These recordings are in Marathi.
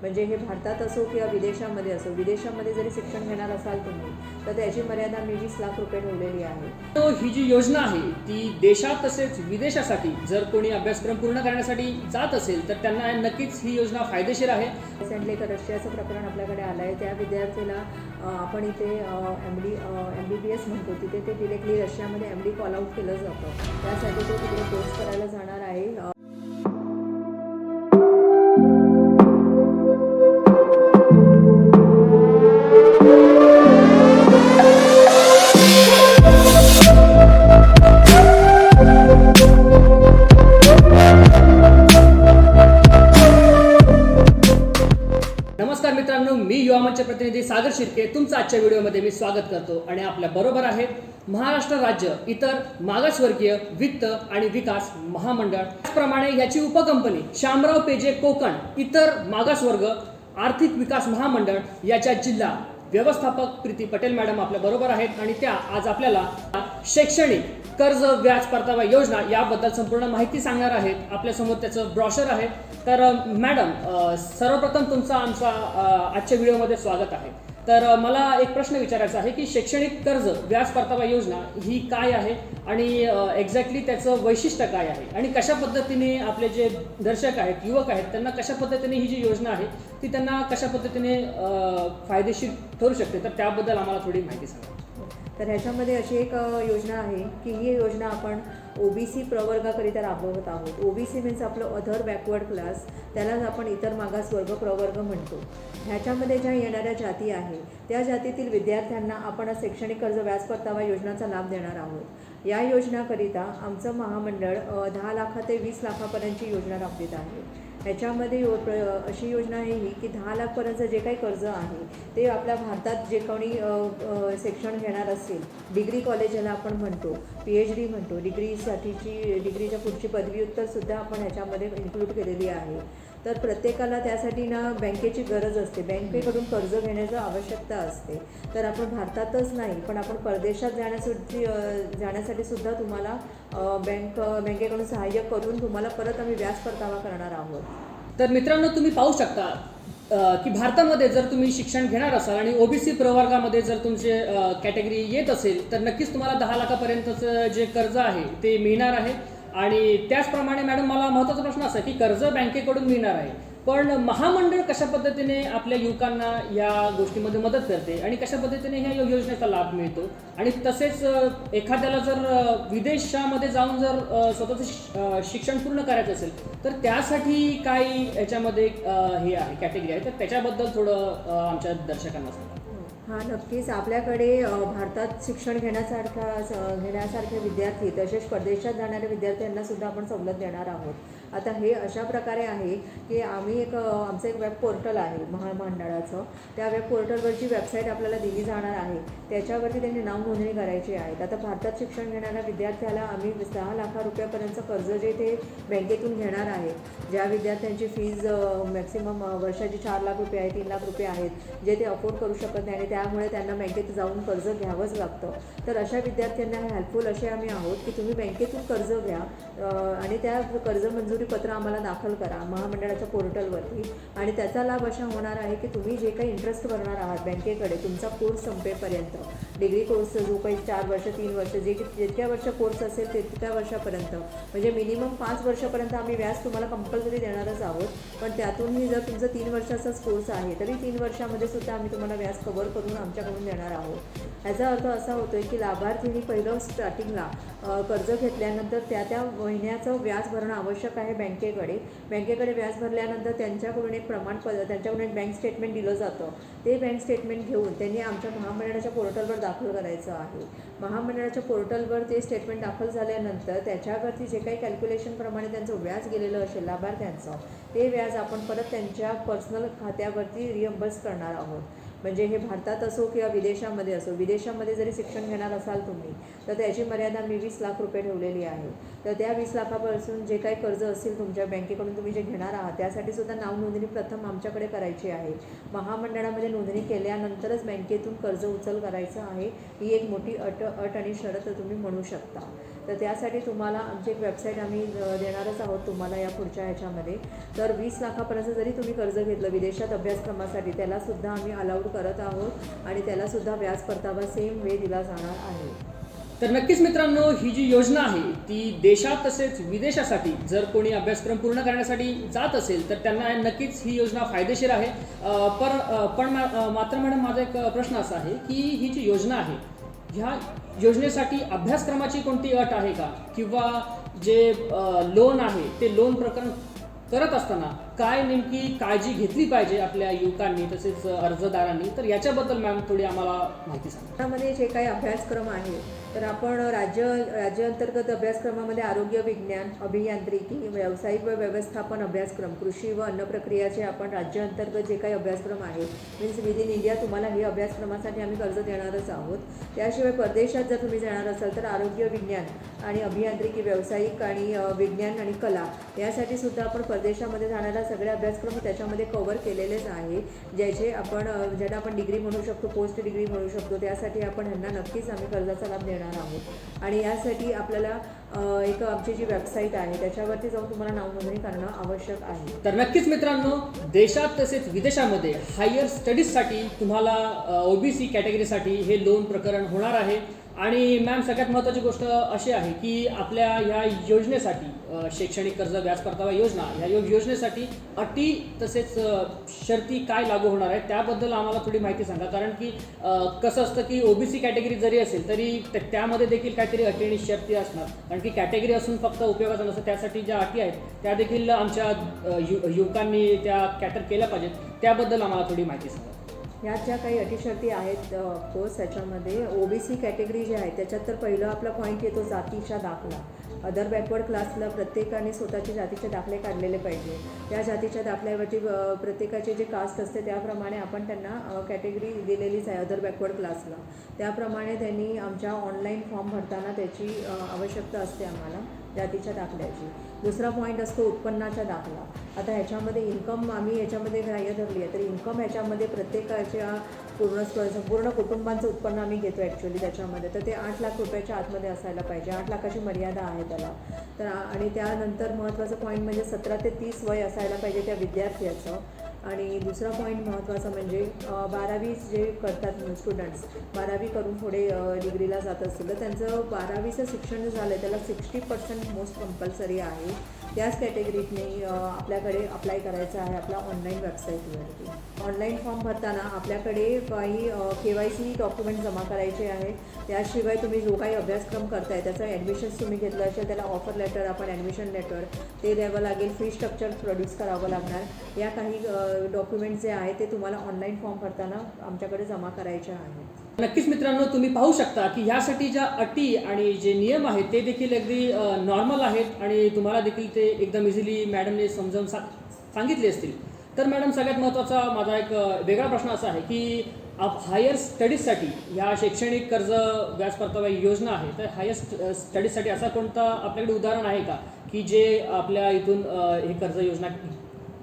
म्हणजे हे भारतात असो किंवा विदेशामध्ये असो विदेशामध्ये जरी शिक्षण घेणार असाल तुम्ही तर त्याची मर्यादा मी वीस लाख रुपये ठेवलेली आहे. तो ही जी योजना आहे ती देशात तसेच विदेशासाठी जर कोणी अभ्यासक्रम पूर्ण करण्यासाठी जात असेल तर त्यांना नक्कीच ही योजना फायदेशीर आहे. रिसेंटली एक रशियाचं प्रकरण आपल्याकडे आलं आहे त्या विद्यार्थीला आपण इथे M D M B B S म्हणतो तिथे ते डिरेक्टली रशियामध्ये एम डी कॉल आउट केलं जातं. त्यासाठी तो तिकडे कोर्स करायला जाणार आहे. मित्रांनो मी युवामंच प्रतिनिधी सागर शिर्के. तुमचं आजच्या व्हिडिओमध्ये मी स्वागत करतो आणि आपल्या बरोबर आहे महाराष्ट्र राज्य इतर मागासवर्गीय वित्त आणि विकास महामंडळ. त्याचप्रमाणे याची उपकंपनी शामराव पेजे कोकण इतर मागासवर्ग आर्थिक विकास महामंडळ याच्या जिल्हा व्यवस्थापक प्रीती पटेल मॅडम आपल्या बरोबर आहेत आणि त्या आज आपल्याला शैक्षणिक कर्ज व्याज परतावा योजना याबद्दल संपूर्ण माहिती सांगणार आहेत. आपल्यासमोर त्याचं ब्रॉशर आहे. तर मॅडम सर्वप्रथम तुमचा आमचा आजच्या व्हिडिओमध्ये स्वागत आहे. तर मला एक प्रश्न विचारायचा आहे की शैक्षणिक कर्ज व्याज परतावा योजना ही काय आहे आणि एक्झॅक्टली त्याचं वैशिष्ट्य काय आहे आणि कशा पद्धतीने आपले जे दर्शक आहेत युवक आहेत त्यांना कशा पद्धतीने ही जी योजना आहे ती त्यांना कशा पद्धतीने फायदेशीर ठरू शकते? तर त्याबद्दल आम्हाला थोडी माहिती सांगा. तर ह्याच्यामध्ये अशी एक योजना आहे की ही योजना आपण ओ बी सी प्रवर्गाकरिता राबवत आहोत. ओ बी सी मीन्स आपलं अधर बॅकवर्ड क्लास त्यालाच आपण इतर मागासवर्ग प्रवर्ग म्हणतो. ह्याच्यामध्ये ज्या येणाऱ्या जाती आहे त्या जातीतील विद्यार्थ्यांना आपण शैक्षणिक कर्ज व्याज परतावा योजनाचा लाभ देणार आहोत. या योजनाकरिता आमचं महामंडळ दहा लाखा ते वीस लाखापर्यंतची योजना राबवित आहे. ह्याच्यामध्ये यो प्र अशी योजना आहे ही की दहा लाखपर्यंत जे काही कर्ज आहे ते आपल्या भारतात जे कोणी शिक्षण घेणार असेल डिग्री कॉलेजला आपण म्हणतो पी एच डी म्हणतो डिग्रीसाठीची डिग्रीच्या पुढची पदव्युत्तरसुद्धा आपण ह्याच्यामध्ये इन्क्लूड केलेली आहे. तर प्रत्येकाला त्यासाठी ना बँकेची गरज असते. बँकेकडून कर्ज घेण्याची आवश्यकता असते. तर आपण भारतातच नाही पण आपण परदेशात जाण्यासाठी जाण्यासाठी सुद्धा तुम्हाला बँक बँकेकडून सहाय्य करून तुम्हाला परत आम्ही व्याज परतावा करणार आहोत. तर मित्रांनो तुम्ही पाहू शकता की भारतामध्ये जर तुम्ही शिक्षण घेणार असाल आणि ओबीसी प्रवर्गामध्ये जर तुमचे कॅटेगरी येत असेल तर नक्कीच तुम्हाला दहा लाखापर्यंतचं जे कर्ज आहे ते मिळणार आहे. आणि त्याचप्रमाणे मॅडम मला महत्त्वाचा प्रश्न असा की कर्ज बँकेकडून मिळणार आहे पण महामंडळ कशा पद्धतीने आपल्या युवकांना या गोष्टीमध्ये मदत करते आणि कशा पद्धतीने ह्या योजनेचा लाभ मिळतो? आणि तसेच एखाद्याला जर विदेशामध्ये जाऊन जर स्वतःचं शिक्षण पूर्ण करायचं असेल तर त्यासाठी काही याच्यामध्ये हे आहे कॅटेगरी आहे. तर त्याच्याबद्दल थोडं आमच्या दर्शकांना सांगा. हां नक्कीच. आपल्याकडे भारतात शिक्षण घेण्यासारखा स- घेण्यासारखे विद्यार्थी तसेच परदेशात जाणाऱ्या विद्यार्थ्यांना सुद्धा आपण सवलत देणार आहोत. आता हे अशा प्रकारे आहे की आम्ही एक आमचं एक वेब पोर्टल आहे महामंडळाचं त्या वेब पोर्टलवरची वेबसाईट आपल्याला दिली जाणार आहे. त्याच्यावरती त्यांनी नाव नोंदणी करायची आहे. आता भारतात शिक्षण घेणाऱ्या विद्यार्थ्याला आम्ही दहा लाखा रुपयापर्यंत कर्ज जे ते बँकेतून घेणार आहे. ज्या विद्यार्थ्यांची फीज मॅक्सिमम वर्षाची चार लाख रुपये आहे तीन लाख रुपये आहेत जे ते अफोर्ड करू शकत नाही आणि त्यामुळे त्यांना बँकेत जाऊन कर्ज घ्यावंच लागतं. तर अशा विद्यार्थ्यांना हेल्पफुल असे आम्ही आहोत की तुम्ही बँकेतून कर्ज घ्या आणि त्या कर्ज मंजुरी पत्र आम्हाला दाखल करा महामंडळाच्या पोर्टलवरती. आणि त्याचा लाभ असा होणार आहे की तुम्ही जे काही इंटरेस्ट भरणार आहात बँकेकडे तुमचा कोर्स संपेपर्यंत. डिग्री कोर्स जो काही चार वर्ष तीन वर्ष जे जितक्या वर्ष कोर्स असेल तितक्या वर्षापर्यंत. म्हणजे मिनिमम पाच वर्षापर्यंत आम्ही व्याज तुम्हाला कंपल्सरी देणारच आहोत. पण त्यातूनही जर तुमचा तीन वर्षाचाच कोर्स आहे तरी तीन वर्षामध्ये सुद्धा आम्ही तुम्हाला व्याज कव्हर करून आमच्याकडून देणार आहोत. ह्याचा अर्थ असा होतोय की लाभार्थींनी पहिलं स्टार्टिंगला कर्ज घेतल्यानंतर त्या त्या महिन्याचं व्याज भरणं आवश्यक आहे बँकेकडे. बँकेकडे व्याज भरल्यानंतर त्यांच्याकडून एक प्रमाणपत्र त्यांच्याकडून एक बँक स्टेटमेंट दिलं जातं. ते बँक स्टेटमेंट घेऊन त्यांनी आमच्या महामंडळाच्या पोर्टलवर दाखल करायचं आहे. महामंडळाच्या पोर्टलवर ते स्टेटमेंट दाखल झाल्यानंतर त्याच्यावरती जे काही कॅल्क्युलेशनप्रमाणे त्यांचं व्याज गेलेलं असेल लाभार्थ्यांचं ते व्याज आपण परत त्यांच्या पर्सनल खात्यावरती रिअम्बर्स करणार आहोत. म्हणजे हे भारतात असो किंवा विदेशामध्ये असो विदेशामध्ये जरी शिक्षण घेणार असाल तुम्ही तर त्याची मर्यादा मी वीस लाख रुपये ठेवलेली आहे. तर त्या वीस लाखापासून जे काही कर्ज असतील तुमच्या बँकेकडून तुम्ही जे घेणार आहात त्यासाठी सुद्धा नाव नोंदणी प्रथम आमच्याकडे करायची आहे. महामंडळामध्ये नोंदणी केल्यानंतरच बँकेतून कर्ज उचल करायचं आहे. ही एक मोठी अट अट आणि शरत तुम्ही म्हणू शकता. तर त्यासाठी तुम्हाला आमची एक वेबसाईट आम्ही देणारच आहोत तुम्हाला या पुढच्या ह्याच्यामध्ये. तर वीस लाखापर्यंत जरी तुम्ही कर्ज घेतलं विदेशात अभ्यासक्रमासाठी त्यालासुद्धा आम्ही अलाउड करत आहोत आणि त्यालासुद्धा व्याज परतावा सेम वे दिला जाणार आहे. तर नक्कीच मित्रांनो ही जी योजना आहे ती देशात तसेच विदेशासाठी जर कोणी अभ्यासक्रम पूर्ण करण्यासाठी जात असेल तर त्यांना नक्कीच ही योजना फायदेशीर आहे. पर पण मात्र मॅडम माझा एक प्रश्न असा आहे की ही जी योजना आहे ह्या योजनेसाठी अभ्यासक्रमाची कोणती अट आहे का? किंवा जे लोन आहे ते लोन प्रकरण करत असताना काय नेमकी काळजी घेतली पाहिजे आपल्या युवकांनी तसेच अर्जदारांनी? तर याच्याबद्दल मॅम थोडी आम्हाला माहिती सांगा. त्यामध्ये जे काही अभ्यासक्रम आहे तर आपण राज्य राज्य अंतर्गत अभ्यासक्रमामध्ये आरोग्य विज्ञान अभियांत्रिकी व्यावसायिक व व्यवस्थापन अभ्यासक्रम कृषी व अन्न प्रक्रियाचे आपण राज्य अंतर्गत जे काही अभ्यासक्रम आहे मीन्स विद इन इंडिया तुम्हाला हे अभ्यासक्रमासाठी आम्ही कर्ज देणारच आहोत. त्याशिवाय परदेशात जर तुम्ही जाणार असाल तर आरोग्य विज्ञान आणि अभियांत्रिकी व्यावसायिक आणि विज्ञान आणि कला यासाठी सुद्धा आपण परदेशामध्ये जाणारा सगळे अभ्यासक्रम त्याच्यामध्ये कव्हर केलेलेच आहे ज्याचे आपण ज्याला आपण डिग्री म्हणू शकतो पोस्ट डिग्री म्हणू शकतो त्यासाठी आपण ह्यांना नक्कीच आम्ही कर्जाचा लाभ देणार आहोत. आणि यासाठी आपल्याला एक आमची जी वेबसाईट आहे त्याच्यावरती जाऊन तुम्हाला नावनोंदणी करणं आवश्यक आहे. तर नक्कीच मित्रांनो देशात तसेच विदेशामध्ये हायर स्टडीजसाठी तुम्हाला ओबीसी कॅटेगरीसाठी हे लोन प्रकरण होणार आहे. आणि मॅम सगळ्यात महत्त्वाची गोष्ट अशी आहे की आपल्या ह्या योजनेसाठी शैक्षणिक कर्ज व्याज परतावा योजना ह्या योजनेसाठी अटी तसेच शर्ती काय लागू होणार आहे त्याबद्दल आम्हाला थोडी माहिती सांगा. कारण की कसं असतं की ओबीसी कॅटेगरी जरी असेल तरी त्यामध्ये देखील काहीतरी अटी आणि शर्ती असणार. कारण की कॅटेगरी असून फक्त उपयोगाचं नसतं त्यासाठी ज्या अटी आहेत त्या देखील आमच्या यु युवकांनी त्या कॅटर केल्या पाहिजेत. त्याबद्दल आम्हाला थोडी माहिती सांगा. ह्यात ज्या काही अटीशर्ती आहेत ऑफकोर्स त्याच्यामध्ये सी कॅटेगरी जी आहे त्याच्यात तर पहिलं आपला पॉईंट येतो जातीचा दाखला. अदर बॅकवर्ड क्लासला प्रत्येकाने स्वतःचे जातीचे दाखले काढलेले पाहिजे. त्या जातीच्या दाखल्यावरची प्रत्येकाचे जे कास्ट असते त्याप्रमाणे आपण त्यांना कॅटेगरी दिलेलीच आहे अदर बॅकवर्ड क्लासला त्याप्रमाणे त्यांनी आमच्या ऑनलाईन फॉर्म भरताना त्याची आवश्यकता असते आम्हाला. जातीच्या दाखल्याची. दुसरा पॉईंट असतो उत्पन्नाचा दाखला. आता ह्याच्यामध्ये इन्कम आम्ही याच्यामध्ये ग्राह्य धरली आहे तर इन्कम ह्याच्यामध्ये प्रत्येकाच्या पूर्ण संपूर्ण कुटुंबांचं उत्पन्न आम्ही घेतो ॲक्च्युली त्याच्यामध्ये. तर ते आठ लाख रुपयाच्या आतमध्ये असायला पाहिजे. आठ लाखाची मर्यादा आहे त्याला. तर आणि त्यानंतर महत्त्वाचं पॉईंट म्हणजे सतरा ते तीस वय असायला पाहिजे त्या विद्यार्थ्याचं. आणि दुसरा पॉईंट महत्त्वाचा म्हणजे बारावी जे करतात स्टुडंट्स बारावी करून पुढे डिग्रीला जात असतील तर त्यांचं बारावीचं शिक्षण जे झालं आहे त्याला सिक्स्टी पर्सेंट मोस्ट कंपल्सरी आहे. त्याच कॅटेगरीतने आपल्याकडे अप्लाय करायचं आहे आपल्या ऑनलाईन वेबसाईटवरती ऑनलाईन फॉर्म भरताना आपल्याकडे काही के वाय सी डॉक्युमेंट जमा करायचे आहे त्याशिवाय तुम्ही जो काही अभ्यासक्रम करताय त्याचं ॲडमिशन्स तुम्ही घेतलं असेल त्याला ऑफर लेटर आपण ॲडमिशन लेटर ते द्यावं लागेल. फी स्ट्रक्चर प्रोड्यूस करावं लागणार. या काही डॉक्युमेंट्स जे आहेत ते तुम्हाला ऑनलाईन फॉर्म भरताना आमच्याकडे जमा करायचे आहेत. नक्कीच मित्रांनो तुम्ही पाहू शकता की ह्यासाठी ज्या अटी आणि जे नियम आहेत ते देखील अगदी नॉर्मल आहेत आणि तुम्हाला देखील ते एकदम इझिली मॅडमने समजावून सा सांगितले असतील. तर मॅडम सगळ्यात महत्त्वाचा माझा एक वेगळा प्रश्न असा आहे की हायर स्टडीजसाठी ह्या शैक्षणिक कर्ज व्याज परतावा योजना आहे तर हायर स्टडीजसाठी असा कोणता आपल्याकडे उदाहरण आहे का? की जे आपल्या इथून हे कर्ज योजना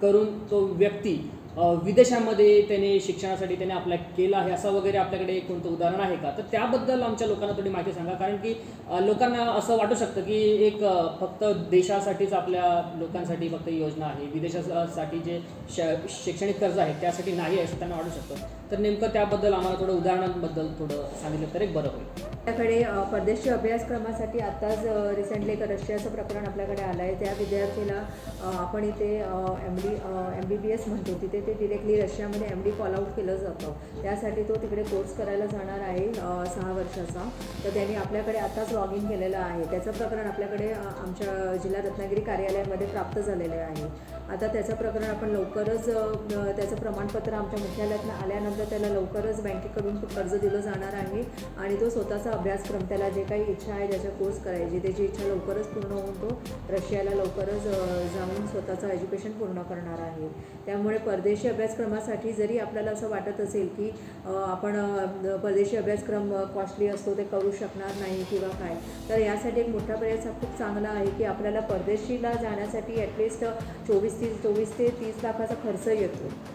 करून तो व्यक्ती विदेशामध्ये त्याने शिक्षणासाठी त्याने अप्लाय केला आहे असं वगैरे आपल्याकडे कोणतं उदाहरण आहे का? तर त्याबद्दल आमच्या लोकांना थोडी माहिती सांगा. कारण की लोकांना असं वाटू शकतं की एक फक्त देशासाठीच आपल्या लोकांसाठी फक्त योजना आहे. विदेशासाठी जे शैक्षणिक कर्ज आहे त्यासाठी नाही आहे असं त्यांना वाटू शकतं. तर नेमकं त्याबद्दल आम्हाला थोडं उदाहरणांबद्दल थोडं सांगितलं तर एक बरं होईल. आपल्याकडे परदेशी अभ्यासक्रमासाठी आत्ताच रिसेंटली एक रशियाचं प्रकरण आपल्याकडे आलं आहे त्या विद्यार्थीला आपण इथे M D M B B S म्हणतो. तिथे ते डिरेक्टली रशियामध्ये एम डी कॉल आऊट केलं जातं. त्यासाठी तो तिकडे कोर्स करायला जाणार आहे सहा वर्षाचा. तर त्यांनी आपल्याकडे आत्ताच लॉग इन केलेलं आहे. त्याचं प्रकरण आपल्याकडे आमच्या जिल्हा रत्नागिरी कार्यालयामध्ये प्राप्त झालेलं आहे. आता त्याचं प्रकरण आपण लवकरच त्याचं प्रमाणपत्र आमच्या मुख्यालयातनं आल्यानंतर त्याला लवकरच बँकेकडून कर्ज दिलं जाणार आहे आणि तो स्वतःचा अभ्यासक्रम त्याला जे काही इच्छा आहे त्याचा कोर्स करायची. त्याची इच्छा लवकरच पूर्ण होऊन तो रशियाला लवकरच जाऊन स्वतःचं एज्युकेशन पूर्ण करणार आहे. त्यामुळे परदेशी अभ्यासक्रमासाठी जरी आपल्याला असं वाटत असेल की आपण परदेशी अभ्यासक्रम कॉस्टली असतो ते करू शकणार नाही किंवा काय तर यासाठी एक मोठा प्रयास खूप चांगला आहे की आपल्याला परदेशीला जाण्यासाठी ॲटलिस्ट चोवीस तीस चोवीस ते तीस लाखाचा खर्च येतो.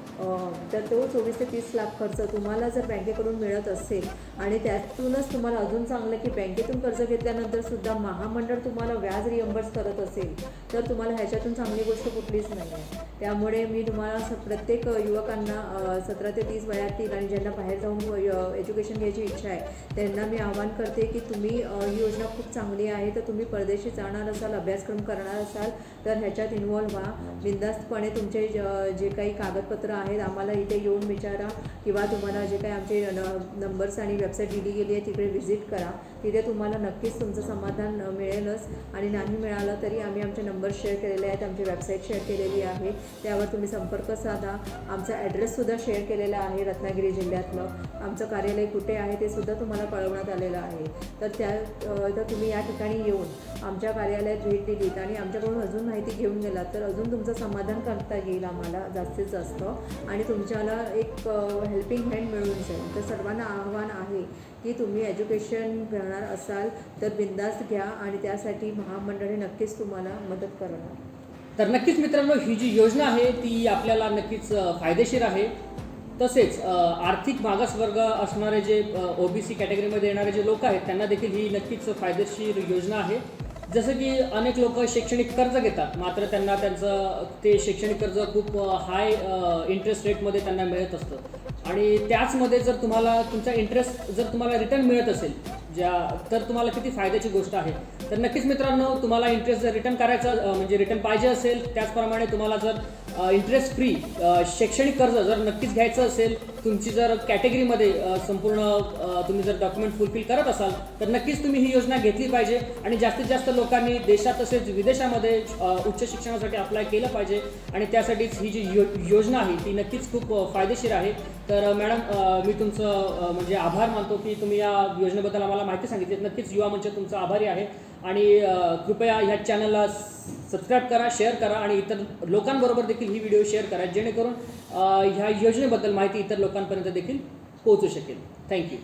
तर तो चोवीस ते तीस लाख खर्च तुम्हाला जर बँकेकडून मिळत असेल आणि त्यातूनच तुम्हाला अजून चांगलं की बँकेतून कर्ज घेतल्यानंतर सुद्धा महामंडळ तुम्हाला व्याज रिअम्बर्स करत असेल तर तुम्हाला ह्याच्यातून चांगली गोष्ट कुठलीच नाही आहे. त्यामुळे मी तुम्हाला प्रत्येक युवकांना सतरा ते तीस वयातील आणि ज्यांना बाहेर जाऊन एज्युकेशन घ्यायची इच्छा आहे त्यांना मी आवाहन करते की तुम्ही ही योजना खूप चांगली आहे तर तुम्ही परदेशी जाणार असाल अभ्यासक्रम करणार असाल तर ह्याच्यात इन्वॉल्व्ह व्हा. बिंदास्तपणे तुमचे ज- जे काही कागदपत्र आहेत. आम्हाला इथे येऊन विचारा किंवा तुम्हाला जे काही आमचे नंबर्स आणि वेबसाईट दिली गेली आहे तिकडे व्हिजिट करा. तिथे तुम्हाला नक्कीच तुमचं समाधान मिळेलच. आणि नाही मिळालं तरी आम्ही आमचे नंबर शेअर केलेले आहेत आमची वेबसाईट शेअर केलेली आहे. त्यावर तुम्ही संपर्क साधा. आमचा ॲड्रेससुद्धा शेअर केलेला आहे रत्नागिरी जिल्ह्यातलं. आमचं कार्यालय कुठे आहे ते सुद्धा तुम्हाला कळवण्यात आलेलं आहे. तर त्या तर तुम्ही या ठिकाणी येऊन आमच्या कार्यालयात भेट दिलीत आणि आमच्याकडून अजून माहिती घेऊन गेलात तर अजून तुमचं समाधान करता येईल आम्हाला जास्तीत जास्त. आणि तुमच्याला एक हेल्पिंग हँड मिळून जाईल. तर सर्वांना आव्हान आहे की तुम्ही एज्युकेशन करणार असाल तर बिंदास्त घ्या आणि त्यासाठी महामंडळ नक्कीच तुम्हाला मदत करणार. तर नक्कीच मित्रांनो ही जी योजना आहे ती आपल्याला नक्कीच फायदेशीर आहे. तसेच आर्थिक मागासवर्ग असणारे जे ओबीसी कॅटेगरीमध्ये येणारे जे लोक आहेत त्यांना देखील ही नक्कीच फायदेशीर योजना आहे. जसं की अनेक लोक शैक्षणिक कर्ज घेतात. मात्र त्यांना त्यांचं ते शैक्षणिक कर्ज खूप हाय इंटरेस्ट रेटमध्ये त्यांना मिळत असतं. आणि त्याचमध्ये जर तुम्हाला तुमचा इंटरेस्ट जर तुम्हाला रिटर्न मिळत असेल ज्या तर तुम्हाला किती फायद्याची गोष्ट आहे. तर नक्कीच मित्रांनो तुम्हाला इंटरेस्ट जर रिटर्न करायचा म्हणजे रिटर्न पाहिजे असेल त्याचप्रमाणे तुम्हाला जर इंटरेस्ट फ्री शैक्षणिक कर्ज जर नक्कीच घ्यायचं असेल तुमची जर कॅटेगरीमध्ये संपूर्ण तुम्ही जर डॉक्युमेंट फुलफिल करत असाल तर नक्कीच तुम्ही ही योजना घेतली पाहिजे आणि जास्तीत जास्त लोकांनी देशात तसेच विदेशामध्ये उच्च शिक्षणासाठी अप्लाय केलं पाहिजे आणि त्यासाठीच ही जी यो योजना आहे ती नक्कीच खूप फायदेशीर आहे. तर मॅडम मी तुमचं म्हणजे आभार मानतो की तुम्ही या योजनेबद्दल आम्हाला माहिती सांगितली. नक्कीच युवा मंच तुमचा आभारी आहे. आणि कृपया ह्या चॅनलला सबस्क्राईब करा शेअर करा आणि इतर लोकांबरोबर देखील ही व्हिडिओ शेअर करा जेणेकरून ह्या योजनेबद्दल माहिती इतर लोकांपर्यंत देखील पोहोचू शकेल. थँक्यू